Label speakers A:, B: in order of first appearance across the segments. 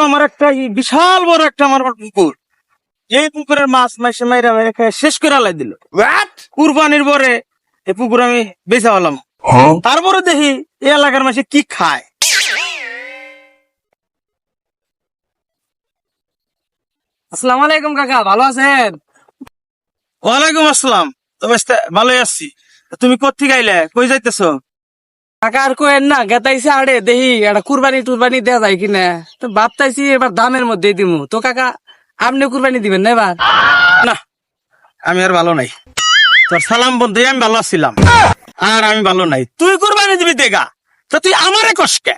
A: এই বিশাল বড় একটা আমার পুকুর। এই পুকুরের মাছ মাসে মাইরা মাইরা খেয়ে শেষ করে আলাই দিল। কুরবানির পরে এই পুকুর আমি বেচা হলাম তারপরে দেখি এই এলাকার মাসে কি খায়।
B: আসসালামু আলাইকুম কাকা ভালো আছেন?
A: ওয়ালাইকুম আসসালাম। তো বেশ তা ভালোই আছি। তুমি কোথেকে আইলে? কই যাইতেছো?
B: কাকা আর কোয়েন না গেতাইছে আড়ে দেহি একটা কুরবানি টুরবানি দেয়া যায় কিনা। তো ভাবতাইছি এবার দামের মধ্যে দিমু। তো কাকা আপনি কুরবানি দিবেন না এবার?
A: না আমি আর ভালো নাই। তোর সালাম বন্ধু আমি ভালো আছিলাম আর আমি ভালো নাই। তুই কুরবানি দিবি দেখা তো তুই আমারে কষ্টে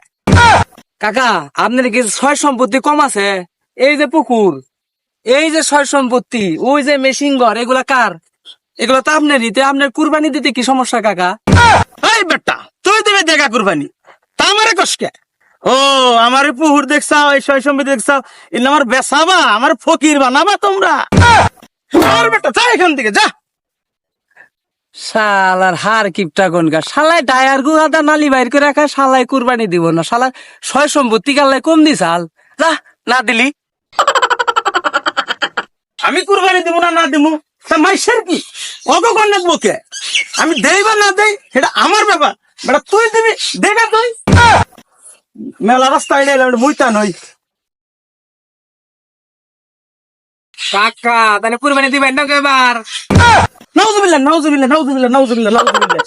B: কাকা আপনার কি ছয় সম্পত্তি কম আছে? এই যে পুকুর এই যে ছয় সম্পত্তি ওই যে মেশিন ঘর এগুলা কার? এগুলো তো আপনারই তো আপনার কুরবানি দিতে কি সমস্যা কাকা?
A: এই বেটা তুই দেখা কুরবানি। তা আমারে কষ্টে ও আমার পুহুর দেখছাও এই ছয় সম্পত্তি দেখছাও। এগুলো আমার বেসাবা আমার ফকির বানাবা তোমরা। আর বেটা যা এখান থেকে যা।
B: শালার হার কিপটা গনগা শালায় ডায়ার নালি বাইর করে রাখা শালায় কুরবানি দিব না। শালা ছয় সম্পত্তি কাল্লাই কম দি যা না দিলি।
A: আমি কুরবানি দিব না না দিব তা মাইসের কি? অগকন নাকবো কে? আমি দেই বা না দেই সেটা আমার ব্যাপার। বেটা তুই দিবি দেখা তুই। মেলা রাস্তা এলে মুইতা নই
B: কাকা তাহলে কুরবানি দিবেন না এবার।
A: নাউজুবিল্লাহ নাউজুবিল্লাহ নাউজুবিল্লাহ নাউজুবিল্লাহ নাউজুবিল্লাহ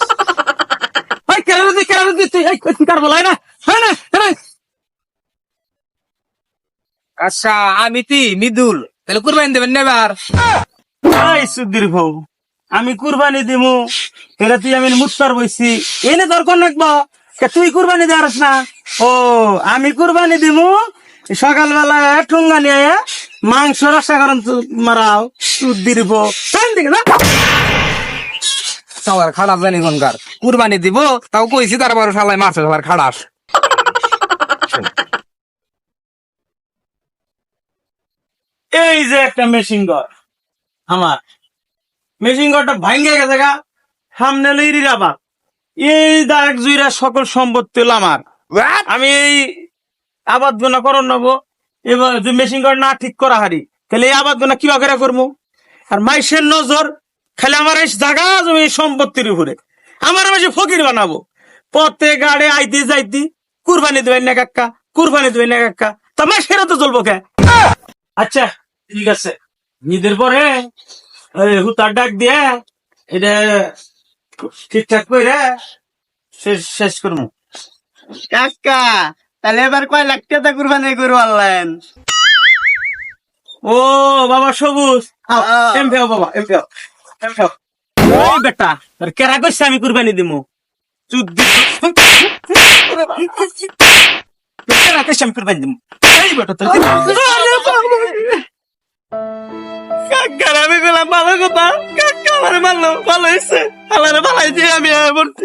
A: ভাই কেন তুই কেন তুই তুই এই কার বলাই না হ্যাঁ না
B: আচ্ছা আমি তি মিদুল। তাহলে কুরবানি দেবেন না এবার।
A: সুধীর ভাউ আমি কুরবানি দিমু এটা তুই আমি মুত্তার বইছি। এনে তোর কোন রাখব তুই কুরবানি দেওয়ার না? ও আমি কুরবানি দিমু সকালবেলা ঠুঙ্গা নিয়ে মাংস রসা করেন মারাও দিকে না।
B: সবার খারাপ জানি কোনকার। কুরবানি দিব তাও কইছি তারপর শালায় মারছে সবার খারাপ
A: এই যে একটা মেশিন ঘর আমার। মেশিন ঘরটা ভাঙ্গে গেছে গা। সামনে লইরি আবার এই দাগ জুইরা সকল সম্পত্তি আমার। আমি এই আবাদ গুনা করন নেব। এবার মেশিন ঘর না ঠিক করা হারি তাহলে এই আবাদ গুনা কিবা করে করব আর মাইসের নজর খালি আমার এই জাগা জমি এই সম্পত্তির উপরে। আমার মাসে ফকির বানাবো। পথে গাড়ে আইতে যাইতি কুরবানি দেবেন না কাক্কা কুরবানি দেবেন না কাক্কা। তা মাসের তো চলবো কে? আচ্ছা ঠিক আছে। ঈদের পরে হুতার ডাক দিয়ে এটা ঠিকঠাক করে শেষ শেষ করব
C: কাকা তাহলে এবার কয় লাখ টাকা কুরবানি করব আনলেন?
A: ও বাবা সবুজ। আও,
C: আহ।
A: এম ফেও বাবা এম ফেও এম ফেও। ওই বেটা তোর কেরা কইছে আমি কুরবানি দিমু? চুদ্দি কেরা কইছে আমি কুরবানি দিমু? এই বেটা তোর মারলো ভালো হয়েছে। আল্লাহরে ভালাই দিয়ে আমি পড়ছি